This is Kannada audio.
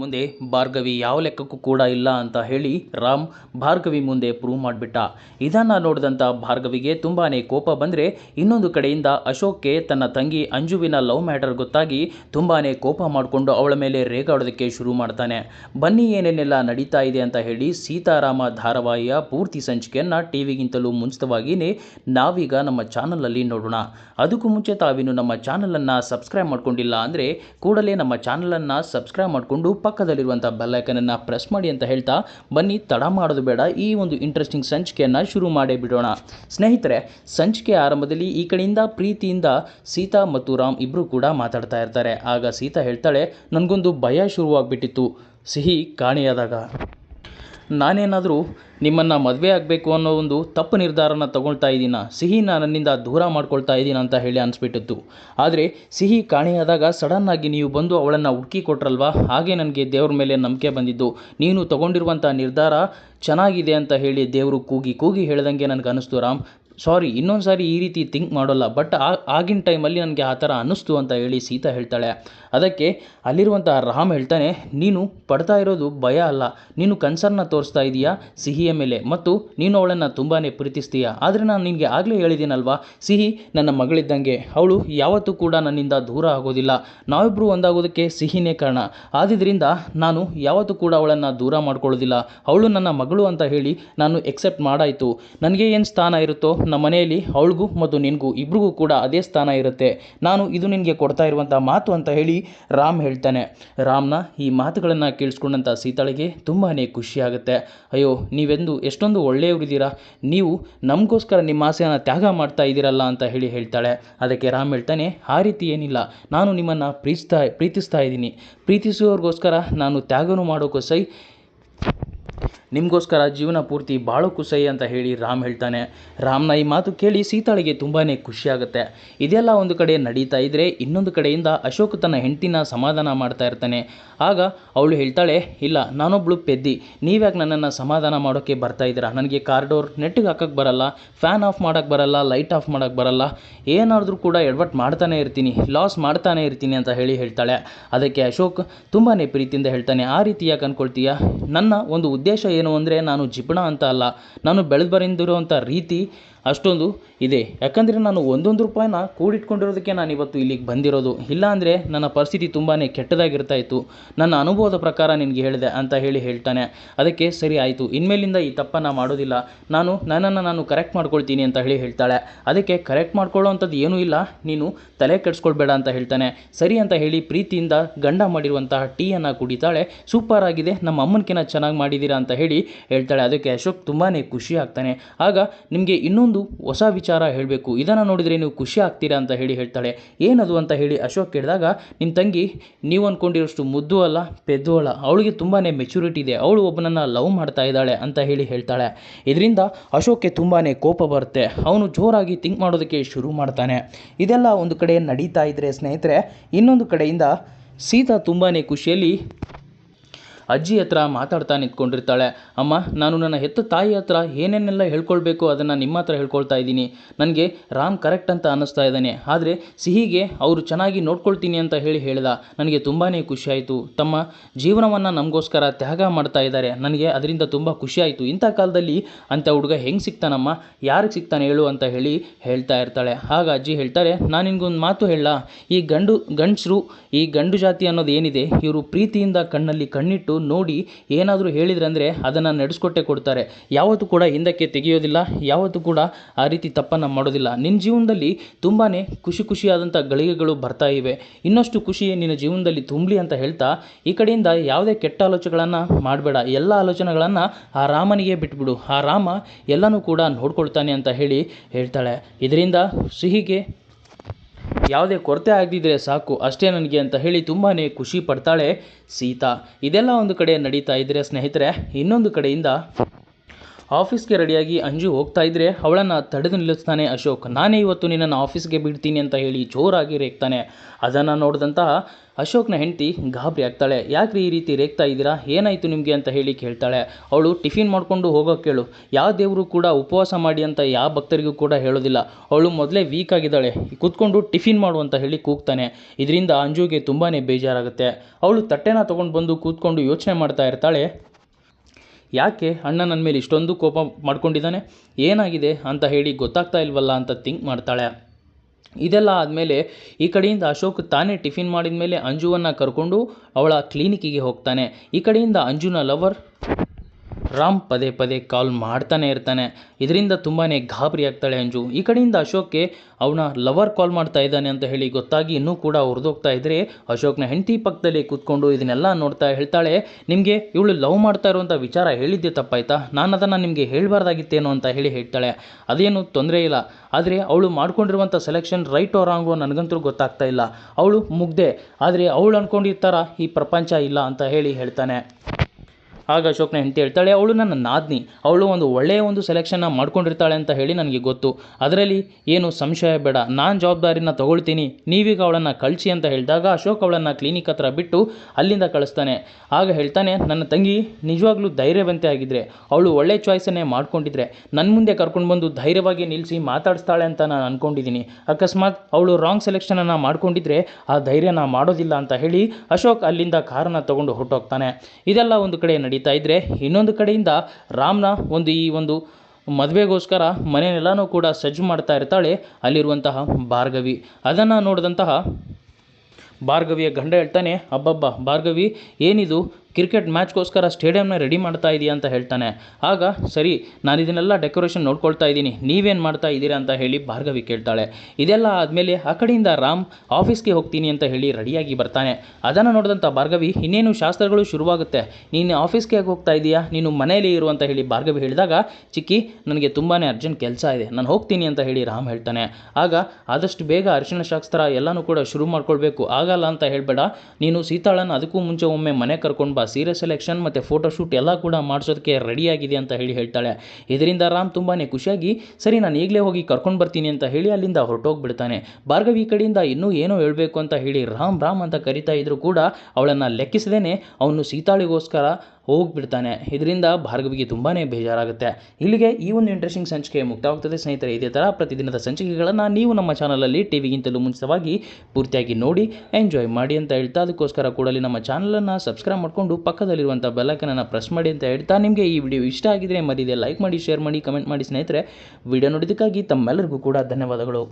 ಮುಂದೆ ಭಾರ್ಗವಿ ಯಾವ ಲೆಕ್ಕಕ್ಕೂ ಕೂಡ ಇಲ್ಲ ಅಂತ ಹೇಳಿ ರಾಮ್ ಭಾರ್ಗವಿ ಮುಂದೆ ಪ್ರೂವ್ ಮಾಡಿಬಿಟ್ಟ. ಇದನ್ನು ನೋಡಿದಂಥ ಭಾರ್ಗವಿಗೆ ತುಂಬಾ ಕೋಪ ಬಂದರೆ ಇನ್ನೊಂದು ಕಡೆಯಿಂದ ಅಶೋಕ್ಗೆ ತನ್ನ ತಂಗಿ ಅಂಜುವಿನ ಲವ್ ಮ್ಯಾಟರ್ ಗೊತ್ತಾಗಿ ತುಂಬಾ ಕೋಪ ಮಾಡಿಕೊಂಡು ಅವಳ ಮೇಲೆ ರೇಗಾಡೋದಕ್ಕೆ ಶುರು ಮಾಡ್ತಾನೆ. ಬನ್ನಿ ಏನೇನೆಲ್ಲ ನಡೀತಾ ಇದೆ ಅಂತ ಹೇಳಿ ಸೀತಾರಾಮ ಧಾರಾವಾಹಿಯ ಪೂರ್ತಿ ಸಂಚಿಕೆಯನ್ನು ಟಿ ವಿಗಿಂತಲೂ ಮುಂಚಿತವಾಗಿಯೇ ನಾವೀಗ ನಮ್ಮ ಚಾನಲಲ್ಲಿ ನೋಡೋಣ. ಅದಕ್ಕೂ ಮುಂಚೆ ತಾವಿನ್ನು ನಮ್ಮ ಚಾನಲನ್ನು ಸಬ್ಸ್ಕ್ರೈಬ್ ಮಾಡ್ಕೊಂಡಿಲ್ಲ ಅಂದರೆ ಕೂಡಲೇ ನಮ್ಮ ಚಾನಲನ್ನು ಸಬ್ಸ್ಕ್ರೈಬ್ ಮಾಡಿಕೊಂಡು ಪಕ್ಕದಲ್ಲಿರುವಂಥ ಬೆಲ್ಲೈಕನನ್ನು ಪ್ರೆಸ್ ಮಾಡಿ ಅಂತ ಹೇಳ್ತಾ, ಬನ್ನಿ ತಡ ಮಾಡೋದು ಬೇಡ, ಈ ಒಂದು ಇಂಟ್ರೆಸ್ಟಿಂಗ್ ಸಂಚಿಕೆಯನ್ನು ಶುರು ಮಾಡೇ ಬಿಡೋಣ. ಸ್ನೇಹಿತರೆ, ಸಂಚಿಕೆ ಆರಂಭದಲ್ಲಿ ಈ ಕಡೆಯಿಂದ ಪ್ರೀತಿಯಿಂದ ಸೀತಾ ಮತ್ತು ರಾಮ್ ಇಬ್ಬರು ಕೂಡ ಮಾತಾಡ್ತಾ ಇರ್ತಾರೆ. ಆಗ ಸೀತಾ ಹೇಳ್ತಾಳೆ, ನನಗೊಂದು ಭಯ ಶುರುವಾಗ್ಬಿಟ್ಟಿತ್ತು. ಸಿಹಿ ಕಾಣೆಯಾದಾಗ. ನಾನೇನಾದರೂ ನಿಮ್ಮನ್ನು ಮದುವೆ ಆಗಬೇಕು ಅನ್ನೋ ಒಂದು ತಪ್ಪು ನಿರ್ಧಾರನ ತಗೊಳ್ತಾ ಇದ್ದೀನ? ಸಿಹಿನ ನನ್ನಿಂದ ದೂರ ಮಾಡ್ಕೊಳ್ತಾ ಇದ್ದೀನ ಅಂತ ಹೇಳಿ ಅನಿಸ್ಬಿಟ್ಟಿತ್ತು ಆದರೆ ಸಿಹಿ ಕಾಣೆಯಾದಾಗ ಸಡನ್ನಾಗಿ ನೀವು ಬಂದು ಅವಳನ್ನು ಹುಡುಕಿ ಕೊಟ್ರಲ್ವ? ಹಾಗೆ ನನಗೆ ದೇವ್ರ ಮೇಲೆ ನಂಬಿಕೆ ಬಂದಿದ್ದು. ನೀನು ತಗೊಂಡಿರುವಂಥ ನಿರ್ಧಾರ ಚೆನ್ನಾಗಿದೆ ಅಂತ ಹೇಳಿ ದೇವರು ಕೂಗಿ ಕೂಗಿ ಹೇಳ್ದಂಗೆ ನನಗೆ ಅನಿಸ್ತು ರಾಮ್. ಸಾರಿ, ಇನ್ನೊಂದು ಸಾರಿ ಈ ರೀತಿ ಥಿಂಕ್ ಮಾಡೋಲ್ಲ ಬಟ್ ಆ, ಆಗಿನ ಟೈಮಲ್ಲಿ ನನಗೆ ಆ ಥರ ಅನ್ನಿಸ್ತು ಅಂತ ಹೇಳಿ ಸೀತಾ ಹೇಳ್ತಾಳೆ. ಅದಕ್ಕೆ ಅಲ್ಲಿರುವಂಥ ರಾಮ್ ಹೇಳ್ತಾನೆ, ನೀನು ಪಡ್ತಾ ಇರೋದು ಭಯ ಅಲ್ಲ, ನೀನು ಕನ್ಸರ್ನ ತೋರಿಸ್ತಾ ಇದೀಯಾ ಸಿಹಿಯ ಮೇಲೆ? ಮತ್ತು ನೀನು ಅವಳನ್ನು ತುಂಬಾ ಪ್ರೀತಿಸ್ತೀಯ? ಆದರೆ ನಾನು ನಿನಗೆ ಆಗಲೇ ಹೇಳಿದ್ದೀನಲ್ವಾ, ಸಿಹಿ ನನ್ನ ಮಗಳಿದ್ದಂಗೆ, ಅವಳು ಯಾವತ್ತೂ ಕೂಡ ನನ್ನಿಂದ ದೂರ ಆಗೋದಿಲ್ಲ ನಾವಿಬ್ಬರು ಒಂದಾಗೋದಕ್ಕೆ ಸಿಹಿನೇ ಕಾರಣ. ಆದ್ದರಿಂದ ನಾನು ಯಾವತ್ತೂ ಕೂಡ ಅವಳನ್ನು ದೂರ ಮಾಡ್ಕೊಳ್ಳೋದಿಲ್ಲ, ಅವಳು ನನ್ನ ಮಗಳು ಅಂತ ಹೇಳಿ ನಾನು ಎಕ್ಸೆಪ್ಟ್ ಮಾಡಾಯಿತು. ನನಗೆ ಏನು ಸ್ಥಾನ ಇರುತ್ತೋ ನಮ್ಮ ಮನೆಯಲ್ಲಿ ಅವಳಿಗೂ ಮತ್ತು ನಿನಗೂ ಇಬ್ರಿಗೂ ಕೂಡ ಅದೇ ಸ್ಥಾನ ಇರುತ್ತೆ. ನಾನು ಇದು ನಿನಗೆ ಕೊಡ್ತಾ ಇರುವಂಥ ಮಾತು ಅಂತ ಹೇಳಿ ರಾಮ್ ಹೇಳ್ತಾನೆ. ರಾಮ್ನ ಈ ಮಾತುಗಳನ್ನು ಕೇಳಿಸ್ಕೊಂಡಂಥ ಸೀತಾಳಿಗೆ ತುಂಬಾ ಖುಷಿಯಾಗುತ್ತೆ. ಅಯ್ಯೋ, ನೀವೆಂದು ಎಷ್ಟೊಂದು ಒಳ್ಳೆಯವರಿದ್ದೀರಾ? ನೀವು ನಮಗೋಸ್ಕರ ನಿಮ್ಮ ಆಸೆಯನ್ನು ತ್ಯಾಗ ಮಾಡ್ತಾ ಇದ್ದೀರಲ್ಲ ಅಂತ ಹೇಳಿ ಹೇಳ್ತಾಳೆ. ಅದಕ್ಕೆ ರಾಮ್ ಹೇಳ್ತಾನೆ, ಆ ರೀತಿ ಏನಿಲ್ಲ. ನಾನು ನಿಮ್ಮನ್ನು ಪ್ರೀತಿಸ್ತಾ ಪ್ರೀತಿಸ್ತಾ ಇದ್ದೀನಿ. ಪ್ರೀತಿಸುವವ್ರಿಗೋಸ್ಕರ ನಾನು ತ್ಯಾಗನೂ ಮಾಡೋಕ್ಕೂ ನಿಮಗೋಸ್ಕರ ಜೀವನ ಪೂರ್ತಿ ಬಾಳೋಕ್ಕೂ ಕುಸೈ ಅಂತ ಹೇಳಿ ರಾಮ್ ಹೇಳ್ತಾನೆ. ರಾಮ್ನ ಈ ಮಾತು ಕೇಳಿ ಸೀತಾಳಿಗೆ ತುಂಬಾ ಖುಷಿಯಾಗುತ್ತೆ. ಇದೆಲ್ಲ ಒಂದು ಕಡೆ ನಡೀತಾ ಇದ್ದರೆ ಇನ್ನೊಂದು ಕಡೆಯಿಂದ ಅಶೋಕ್ ತನ್ನ ಹೆಂಡತಿನ ಸಮಾಧಾನ ಮಾಡ್ತಾ ಇರ್ತಾನೆ. ಆಗ ಅವಳು ಹೇಳ್ತಾಳೆ, ಇಲ್ಲ, ನಾನೊಬ್ಳು ಪೆದ್ದಿ. ನೀವ್ಯಾಕೆ ನನ್ನನ್ನು ಸಮಾಧಾನ ಮಾಡೋಕ್ಕೆ ಬರ್ತಾ ಇದ್ದೀರಾ? ನನಗೆ ಕಾರ್ ಡೋರ್ ನೆಟ್ಟಿಗೆ ಹಾಕಕ್ಕೆ ಬರಲ್ಲ, ಫ್ಯಾನ್ ಆಫ್ ಮಾಡೋಕ್ಕೆ ಬರಲ್ಲ, ಲೈಟ್ ಆಫ್ ಮಾಡೋಕ್ಕೆ ಬರಲ್ಲ. ಏನಾದರೂ ಕೂಡ ಎಡ್ವರ್ಟ್ ಮಾಡ್ತಾನೆ ಇರ್ತೀನಿ, ಲಾಸ್ ಮಾಡ್ತಾನೆ ಇರ್ತೀನಿ ಅಂತ ಹೇಳಿ ಹೇಳ್ತಾಳೆ. ಅದಕ್ಕೆ ಅಶೋಕ್ ತುಂಬಾ ಪ್ರೀತಿಯಿಂದ ಹೇಳ್ತಾನೆ, ಆ ರೀತಿ ಯಾಕೆ ಅಂದ್ಕೊಳ್ತೀಯ ನನ್ನ ಒಂದು ಉದ್ದೇಶ ಏನು ಅಂದರೆ ನಾನು ಜಿಪಣ ಅಂತ ಅಲ್ಲ ನಾನು ಬೆಳೆದು ಬರೆದಿರುವಂಥ ರೀತಿ ಅಷ್ಟೊಂದು ಇದೆ. ಯಾಕಂದರೆ ನಾನು ಒಂದೊಂದು ರೂಪಾಯಿನ ಕೂಡಿಟ್ಕೊಂಡಿರೋದಕ್ಕೆ ನಾನು ಇವತ್ತು ಇಲ್ಲಿಗೆ ಬಂದಿರೋದು. ಇಲ್ಲಾಂದರೆ ನನ್ನ ಪರಿಸ್ಥಿತಿ ತುಂಬಾ ಕೆಟ್ಟದಾಗಿರ್ತಾ ಇತ್ತು. ನನ್ನ ಅನುಭವದ ಪ್ರಕಾರ ನಿನಗೆ ಹೇಳಿದೆ ಅಂತ ಹೇಳಿ ಹೇಳ್ತಾನೆ. ಅದಕ್ಕೆ ಸರಿ ಆಯಿತು. ಇನ್ಮೇಲಿಂದ ಈ ತಪ್ಪನ್ನು ಮಾಡೋದಿಲ್ಲ. ನಾನು ನನ್ನನ್ನು ನಾನು ಕರೆಕ್ಟ್ ಮಾಡ್ಕೊಳ್ತೀನಿ ಅಂತ ಹೇಳಿ ಹೇಳ್ತಾಳೆ. ಅದಕ್ಕೆ ಕರೆಕ್ಟ್ ಮಾಡ್ಕೊಳ್ಳೋ ಅಂಥದ್ದು ಏನೂ ಇಲ್ಲ. ನೀನು ತಲೆ ಕೆಡಿಸ್ಕೊಳ್ಬೇಡ ಅಂತ ಹೇಳ್ತಾನೆ. ಸರಿ ಅಂತ ಹೇಳಿ ಪ್ರೀತಿಯಿಂದ ಗಂಡ ಮಾಡಿರುವಂತಹ ಟೀಯನ್ನು ಕುಡಿತಾಳೆ. ಸೂಪರ್ ಆಗಿದೆ. ನಮ್ಮ ಅಮ್ಮನಕಿನ ಚೆನ್ನಾಗಿ ಮಾಡಿದ್ದೀರಾ ಅಂತ ಹೇಳಿ ಹೇಳ್ತಾಳೆ. ಅದಕ್ಕೆ ಅಶೋಕ್ ತುಂಬಾ ಖುಷಿ ಆಗ್ತಾನೆ. ಆಗ ನಿಮಗೆ ಇನ್ನೊಂದು ಹೊಸ ವಿಚಾರ ಹೇಳಬೇಕು. ಇದನ್ನು ನೋಡಿದರೆ ನೀವು ಖುಷಿ ಆಗ್ತೀರಾ ಅಂತ ಹೇಳಿ ಹೇಳ್ತಾಳೆ. ಏನದು ಅಂತ ಹೇಳಿ ಅಶೋಕ್ ಕೇಳಿದಾಗ ನಿಮ್ಮ ತಂಗಿ, ನೀವು ಅಂದ್ಕೊಂಡಿರೋಷ್ಟು ಮುದ್ದು ಅಲ್ಲ, ಪೆದ್ದು ಅಲ್ಲ. ಅವಳಿಗೆ ತುಂಬಾ ಮೆಚುರಿಟಿ ಇದೆ. ಅವಳು ಒಬ್ಬನನ್ನು ಲವ್ ಮಾಡ್ತಾ ಇದ್ದಾಳೆ ಅಂತ ಹೇಳಿ ಹೇಳ್ತಾಳೆ. ಇದರಿಂದ ಅಶೋಕ್ಗೆ ತುಂಬಾ ಕೋಪ ಬರುತ್ತೆ. ಅವನು ಜೋರಾಗಿ ಥಿಂಕ್ ಮಾಡೋದಕ್ಕೆ ಶುರು ಮಾಡ್ತಾನೆ. ಇದೆಲ್ಲ ಒಂದು ಕಡೆ ನಡೀತಾ ಇದ್ದರೆ ಸ್ನೇಹಿತರೆ, ಇನ್ನೊಂದು ಕಡೆಯಿಂದ ಸೀತಾ ತುಂಬಾ ಖುಷಿಯಲ್ಲಿ ಅಜ್ಜಿ ಹತ್ರ ಮಾತಾಡ್ತಾ ನಿಂತ್ಕೊಂಡಿರ್ತಾಳೆ, ಅಮ್ಮ, ನಾನು ನನ್ನ ಹೆತ್ತ ತಾಯಿ ಹತ್ರ ಏನೇನೆಲ್ಲ ಹೇಳ್ಕೊಳ್ಬೇಕು ಅದನ್ನು ನಿಮ್ಮ ಹತ್ರ ಹೇಳ್ಕೊಳ್ತಾ ಇದ್ದೀನಿ. ನನಗೆ ರಾಮ್ ಕರೆಕ್ಟ್ ಅಂತ ಅನ್ನಿಸ್ತಾ ಇದ್ದಾನೆ. ಆದರೆ ಸಿಹಿಗೆ ಅವರು ಚೆನ್ನಾಗಿ ನೋಡ್ಕೊಳ್ತೀನಿ ಅಂತ ಹೇಳಿ ಹೇಳ್ದ. ನನಗೆ ತುಂಬಾ ಖುಷಿಯಾಯಿತು. ತಮ್ಮ ಜೀವನವನ್ನು ನಮಗೋಸ್ಕರ ತ್ಯಾಗ ಮಾಡ್ತಾ ಇದ್ದಾರೆ. ನನಗೆ ಅದರಿಂದ ತುಂಬ ಖುಷಿಯಾಯಿತು. ಇಂಥ ಕಾಲದಲ್ಲಿ ಅಂಥ ಹುಡುಗ ಹೆಂಗೆ ಸಿಗ್ತಾನಮ್ಮ? ಯಾರಿಗೆ ಸಿಗ್ತಾನೆ ಹೇಳು ಅಂತ ಹೇಳಿ ಹೇಳ್ತಾ ಇರ್ತಾಳೆ. ಆಗ ಅಜ್ಜಿ ಹೇಳ್ತಾರೆ, ನಾನು ನಿನಗೊಂದು ಮಾತು ಹೇಳ. ಈ ಗಂಡು, ಗಂಡಸರು, ಈ ಗಂಡು ಜಾತಿ ಅನ್ನೋದು ಏನಿದೆ? ಇವರು ಪ್ರೀತಿಯಿಂದ ಕಣ್ಣಲ್ಲಿ ಕಣ್ಣಿಟ್ಟು ನೋಡಿ ಏನಾದರೂ ಹೇಳಿದ್ರೆ ಅಂದರೆ ಅದನ್ನು ನಡೆಸ್ಕೊಟ್ಟೆ ಕೊಡ್ತಾರೆ. ಯಾವತ್ತೂ ಕೂಡ ಹಿಂದಕ್ಕೆ ತೆಗೆಯೋದಿಲ್ಲ, ಯಾವತ್ತೂ ಕೂಡ ಆ ರೀತಿ ತಪ್ಪನ್ನು ಮಾಡೋದಿಲ್ಲ. ನಿನ್ನ ಜೀವನದಲ್ಲಿ ತುಂಬಾ ಖುಷಿ ಖುಷಿಯಾದಂಥ ಗಳಿಗೆಗಳು ಬರ್ತಾ ಇವೆ. ಇನ್ನಷ್ಟು ಖುಷಿ ನಿನ್ನ ಜೀವನದಲ್ಲಿ ತುಂಬಲಿ ಅಂತ ಹೇಳ್ತಾ ಈ ಕಡೆಯಿಂದ ಯಾವುದೇ ಕೆಟ್ಟ ಆಲೋಚನೆಗಳನ್ನು ಮಾಡಬೇಡ. ಎಲ್ಲ ಆಲೋಚನೆಗಳನ್ನು ಆ ರಾಮನಿಗೆ ಬಿಟ್ಬಿಡು. ಆ ರಾಮ ಎಲ್ಲನೂ ಕೂಡ ನೋಡ್ಕೊಳ್ತಾನೆ ಅಂತ ಹೇಳಿ ಹೇಳ್ತಾಳೆ. ಇದರಿಂದ ಸಿಹಿಗೆ ಯಾವುದೇ ಕೊರತೆ ಆಗದಿದ್ರೆ ಸಾಕು. ಅಷ್ಟೇ ನನಗೆ ಅಂತ ಹೇಳಿ ತುಂಬಾ ಖುಷಿ ಪಡ್ತಾಳೆ ಸೀತಾ. ಇದೆಲ್ಲ ಒಂದು ಕಡೆ ನಡೀತಾ ಇದ್ದರೆ ಸ್ನೇಹಿತರೆ, ಇನ್ನೊಂದು ಕಡೆಯಿಂದ ಆಫೀಸ್ಗೆ ರೆಡಿಯಾಗಿ ಅಂಜು ಹೋಗ್ತಾ ಇದ್ರೆ ಅವಳನ್ನು ತಡೆದು ನಿಲ್ಲಿಸ್ತಾನೆ ಅಶೋಕ್. ನಾನೇ ಇವತ್ತು ನಿನ್ನನ್ನು ಆಫೀಸ್ಗೆ ಬಿಡ್ತೀನಿ ಅಂತ ಹೇಳಿ ಜೋರಾಗಿ ರೇಗ್ತಾನೆ. ಅದನ್ನು ನೋಡಿದಂತಹ ಅಶೋಕ್ನ ಹೆಂಡತಿ ಗಾಬರಿ ಆಗ್ತಾಳೆ. ಯಾಕ್ರಿ ಈ ರೀತಿ ರೇಗ್ತಾ ಇದ್ದೀರಾ? ಏನಾಯಿತು ನಿಮಗೆ ಅಂತ ಹೇಳಿ ಕೇಳ್ತಾಳೆ. ಅವಳು ಟಿಫಿನ್ ಮಾಡಿಕೊಂಡು ಹೋಗೋಕೆ ಕೇಳು. ಯಾವ ದೇವರು ಕೂಡ ಉಪವಾಸ ಮಾಡಿ ಅಂತ ಯಾವ ಭಕ್ತರಿಗೂ ಕೂಡ ಹೇಳೋದಿಲ್ಲ. ಅವಳು ಮೊದಲೇ ವೀಕ್ ಆಗಿದ್ದಾಳೆ. ಕೂತ್ಕೊಂಡು ಟಿಫಿನ್ ಮಾಡು ಅಂತ ಹೇಳಿ ಕೂಗ್ತಾನೆ. ಇದರಿಂದ ಅಂಜುಗೆ ತುಂಬಾ ಬೇಜಾರಾಗುತ್ತೆ. ಅವಳು ತಟ್ಟೆನ ತೊಗೊಂಡು ಬಂದು ಕೂತ್ಕೊಂಡು ಯೋಚನೆ ಮಾಡ್ತಾ ಇರ್ತಾಳೆ. ಯಾಕೆ ಅಣ್ಣ ನನ್ನ ಮೇಲೆ ಇಷ್ಟೊಂದು ಕೋಪ ಮಾಡ್ಕೊಂಡಿದ್ದಾನೆ? ಏನಾಗಿದೆ ಅಂತ ಹೇಳಿ ಗೊತ್ತಾಗ್ತಾ ಇಲ್ವಲ್ಲ ಅಂತ ಥಿಂಕ್ ಮಾಡ್ತಾಳೆ. ಇದೆಲ್ಲ ಆದಮೇಲೆ ಈ ಕಡೆಯಿಂದ ಅಶೋಕ್ ತಾನೇ ಟಿಫಿನ್ ಮಾಡಿದ ಮೇಲೆ ಅಂಜುವನ್ನು ಕರ್ಕೊಂಡು ಅವಳ ಕ್ಲಿನಿಕ್ಕಿಗೆ ಹೋಗ್ತಾನೆ. ಈ ಕಡೆಯಿಂದ ಅಂಜುನ ಲವರ್ ರಾಮ್ ಪದೇ ಪದೇ ಕಾಲ್ ಮಾಡ್ತಾನೆ ಇರ್ತಾನೆ. ಇದರಿಂದ ತುಂಬಾ ಗಾಬರಿ ಆಗ್ತಾಳೆ ಅಂಜು. ಈ ಕಡೆಯಿಂದ ಅಶೋಕ್ಗೆ ಅವನ ಲವರ್ ಕಾಲ್ ಮಾಡ್ತಾ ಇದ್ದಾನೆ ಅಂತ ಹೇಳಿ ಗೊತ್ತಾಗಿ ಇನ್ನೂ ಕೂಡ ಹೊರದೋಗ್ತಾ ಇದ್ರೆ ಅಶೋಕ್ನ ಹೆಂಡತಿ ಪಕ್ಕದಲ್ಲಿ ಕೂತ್ಕೊಂಡು ಇದನ್ನೆಲ್ಲ ನೋಡ್ತಾ ಹೇಳ್ತಾಳೆ, ನಿಮಗೆ ಇವಳು ಲವ್ ಮಾಡ್ತಾ ಇರುವಂಥ ವಿಚಾರ ಹೇಳಿದ್ದೆ ತಪ್ಪಾಯ್ತಾ? ನಾನು ಅದನ್ನು ನಿಮಗೆ ಹೇಳಬಾರ್ದಾಗಿತ್ತೇನೋ ಅಂತ ಹೇಳಿ ಹೇಳ್ತಾಳೆ. ಅದೇನು ತೊಂದರೆ ಇಲ್ಲ. ಆದರೆ ಅವಳು ಮಾಡ್ಕೊಂಡಿರುವಂಥ ಸೆಲೆಕ್ಷನ್ ರೈಟ್ ಓ ರಾಂಗೋ ನನಗಂತೂ ಗೊತ್ತಾಗ್ತಾ ಇಲ್ಲ. ಅವಳು ಮುಗ್ದೆ. ಆದರೆ ಅವಳು ಅಂದ್ಕೊಂಡಿರ್ತಾರ ಈ ಪ್ರಪಂಚ ಇಲ್ಲ ಅಂತ ಹೇಳಿ ಹೇಳ್ತಾನೆ. ಆಗ ಅಶೋಕ್ನ ಹೆಂಡತಿ ಹೇಳ್ತಾಳೆ, ಅವಳು ನನ್ನ ನಾದ್ನಿ. ಅವಳು ಒಂದು ಒಳ್ಳೆಯ ಒಂದು ಸೆಲೆಕ್ಷನ್ನ ಮಾಡ್ಕೊಂಡಿರ್ತಾಳೆ ಅಂತ ಹೇಳಿ ನನಗೆ ಗೊತ್ತು. ಅದರಲ್ಲಿ ಏನು ಸಂಶಯ ಬೇಡ. ನಾನು ಜವಾಬ್ದಾರಿನ ತಗೊಳ್ತೀನಿ. ನೀವೀಗ ಅವಳನ್ನು ಕಳಿಸಿ ಅಂತ ಹೇಳಿದಾಗ ಅಶೋಕ್ ಅವಳನ್ನು ಕ್ಲಿನಿಕ್ ಹತ್ರ ಬಿಟ್ಟು ಅಲ್ಲಿಂದ ಕಳಿಸ್ತಾನೆ. ಆಗ ಹೇಳ್ತಾನೆ, ನನ್ನ ತಂಗಿ ನಿಜವಾಗ್ಲೂ ಧೈರ್ಯವಂತೆ ಆಗಿದ್ರೆ, ಅವಳು ಒಳ್ಳೆ ಚಾಯ್ಸನ್ನೇ ಮಾಡ್ಕೊಂಡಿದ್ರೆ ನನ್ನ ಮುಂದೆ ಕರ್ಕೊಂಡು ಬಂದು ಧೈರ್ಯವಾಗಿ ನಿಲ್ಲಿಸಿ ಮಾತಾಡಿಸ್ತಾಳೆ ಅಂತ ನಾನು ಅಂದ್ಕೊಂಡಿದ್ದೀನಿ ಅಕಸ್ಮಾತ್ ಅವಳು ರಾಂಗ್ ಸೆಲೆಕ್ಷನನ್ನು ಮಾಡ್ಕೊಂಡಿದ್ರೆ ಆ ಧೈರ್ಯನ ಮಾಡೋದಿಲ್ಲ ಅಂತ ಹೇಳಿ ಅಶೋಕ್ ಅಲ್ಲಿಂದ ಕಾರನ್ನು ತಗೊಂಡು ಹೊರಟೋಗ್ತಾನೆ. ಇದೆಲ್ಲ ಒಂದು ಕಡೆ ನಡೀತಾ ಇದ್ದರೆ ಇನ್ನೊಂದು ಕಡೆಯಿಂದ ರಾಮ್ನ ಒಂದು ಈ ಒಂದು ಮದುವೆಗೋಸ್ಕರ ಮನೆಯೆಲ್ಲನೂ ಕೂಡ ಸಜ್ಜು ಮಾಡ್ತಾ ಇರ್ತಾಳೆ ಅಲ್ಲಿರುವಂತಹ ಭಾರ್ಗವಿ. ಅದನ್ನು ನೋಡಿದಂತಹ ಭಾರ್ಗವಿಯ ಗಂಡ ಹೇಳ್ತಾನೆ, ಅಬ್ಬಬ್ಬ, ಭಾರ್ಗವಿ, ಏನಿದು? ಕ್ರಿಕೆಟ್ ಮ್ಯಾಚ್ಗೋಸ್ಕರ ಸ್ಟೇಡಿಯಂನ ರೆಡಿ ಮಾಡ್ತಾ ಇದೀಯ ಅಂತ ಹೇಳ್ತಾನೆ. ಆಗ, ಸರಿ, ನಾನು ಇದನ್ನೆಲ್ಲ ಡೆಕೋರೇಷನ್ ನೋಡ್ಕೊಳ್ತಾ ಇದ್ದೀನಿ, ನೀವೇನು ಮಾಡ್ತಾ ಇದ್ದೀರಾ ಅಂತ ಹೇಳಿ ಭಾರ್ಗವಿ ಕೇಳ್ತಾಳೆ. ಇದೆಲ್ಲ ಆದಮೇಲೆ ಆ ಕಡೆಯಿಂದ ರಾಮ್ ಆಫೀಸ್ಗೆ ಹೋಗ್ತೀನಿ ಅಂತ ಹೇಳಿ ರೆಡಿಯಾಗಿ ಬರ್ತಾನೆ. ಅದನ್ನು ನೋಡಿದಂಥ ಭಾರ್ಗವಿ, ಇನ್ನೇನು ಶಾಸ್ತ್ರಗಳು ಶುರುವಾಗುತ್ತೆ? ನೀನು ಆಫೀಸ್ಗೆ ಯಾಕೆ ಹೋಗ್ತಾ ಇದೀಯಾ? ನೀನು ಮನೆಯಲ್ಲಿ ಇರು ಅಂತ ಹೇಳಿ ಭಾರ್ಗವಿ ಹೇಳಿದಾಗ, ಚಿಕ್ಕಿ, ನನಗೆ ತುಂಬಾ ಅರ್ಜೆಂಟ್ ಕೆಲಸ ಇದೆ, ನಾನು ಹೋಗ್ತೀನಿ ಅಂತ ಹೇಳಿ ರಾಮ್ ಹೇಳ್ತಾನೆ. ಆಗ, ಆದಷ್ಟು ಬೇಗ ಅರಿಶಿಣ ಶಾಸ್ತ್ರ ಎಲ್ಲನೂ ಕೂಡ ಶುರು ಮಾಡ್ಕೊಳ್ಬೇಕು, ಆಗಲ್ಲ ಅಂತ ಹೇಳಬೇಡ. ನೀನು ಸೀತಾಳನ್ನು ಅದಕ್ಕೂ ಮುಂಚೆ ಒಮ್ಮೆ ಮನೆ ಕರ್ಕೊಂಡು ಬಾ ಸೀರೆ ಸೆಲೆಕ್ಷನ್ ಮತ್ತು ಫೋಟೋಶೂಟ್ ಎಲ್ಲ ಕೂಡ ಮಾಡಿಸೋದಕ್ಕೆ ರೆಡಿಯಾಗಿದೆ ಅಂತ ಹೇಳಿ ಹೇಳ್ತಾಳೆ. ಇದರಿಂದ ರಾಮ್ ತುಂಬಾ ಖುಷಿಯಾಗಿ, ಸರಿ, ನಾನು ಈಗಲೇ ಹೋಗಿ ಕರ್ಕೊಂಡು ಬರ್ತೀನಿ ಅಂತ ಹೇಳಿ ಅಲ್ಲಿಂದ ಹೊರಟೋಗ್ಬಿಡ್ತಾನೆ. ಭಾರ್ಗವಿ ಕಡೆಯಿಂದ ಇನ್ನೂ ಏನೋ ಹೇಳಬೇಕು ಅಂತ ಹೇಳಿ ರಾಮ್ ರಾಮ್ ಅಂತ ಕರಿತಾ ಇದ್ರು ಕೂಡ ಅವಳನ್ನು ಲೆಕ್ಕಿಸದೇನೆ ಅವನು ಸೀತಾಳಿಗೋಸ್ಕರ ಹೋಗ್ಬಿಡ್ತಾನೆ. ಇದರಿಂದ ಭಾರ್ಗವಿಗೆ ತುಂಬಾ ಬೇಜಾರಾಗುತ್ತೆ. ಇಲ್ಲಿಗೆ ಈ ಒಂದು ಇಂಟ್ರೆಸ್ಟಿಂಗ್ ಸಂಚಿಕೆ ಮುಕ್ತವಾಗ್ತದೆ ಸ್ನೇಹಿತರೆ, ಇದೇ ಥರ ಪ್ರತಿದಿನದ ಸಂಚಿಕೆಗಳನ್ನು ನೀವು ನಮ್ಮ ಚಾನಲಲ್ಲಿ ಟಿ ವಿಗಿಂತಲೂ ಮುಂಚಿತವಾಗಿ ಪೂರ್ತಿಯಾಗಿ ನೋಡಿ ಎಂಜಾಯ್ ಮಾಡಿ ಅಂತ ಹೇಳ್ತಾ ಅದಕ್ಕೋಸ್ಕರ ಕೂಡಲೇ ನಮ್ಮ ಚಾನಲನ್ನು ಸಬ್ಸ್ಕ್ರೈಬ್ ಮಾಡಿಕೊಂಡು ಪಕ್ಕದಲ್ಲಿರುವಂಥ ಬೆಲ್ಲೈಕನನ್ನು ಪ್ರೆಸ್ ಮಾಡಿ ಅಂತ ಹೇಳ್ತಾ ನಿಮಗೆ ಈ ವಿಡಿಯೋ ಇಷ್ಟ ಆಗಿದ್ರೆ ಮರಿದೆ ಲೈಕ್ ಮಾಡಿ ಶೇರ್ ಮಾಡಿ ಕಮೆಂಟ್ ಮಾಡಿ ಸ್ನೇಹಿತರೆ. ವಿಡಿಯೋ ನೋಡಿದ್ದಕ್ಕಾಗಿ ತಮ್ಮೆಲ್ಲರಿಗೂ ಕೂಡ ಧನ್ಯವಾದಗಳು.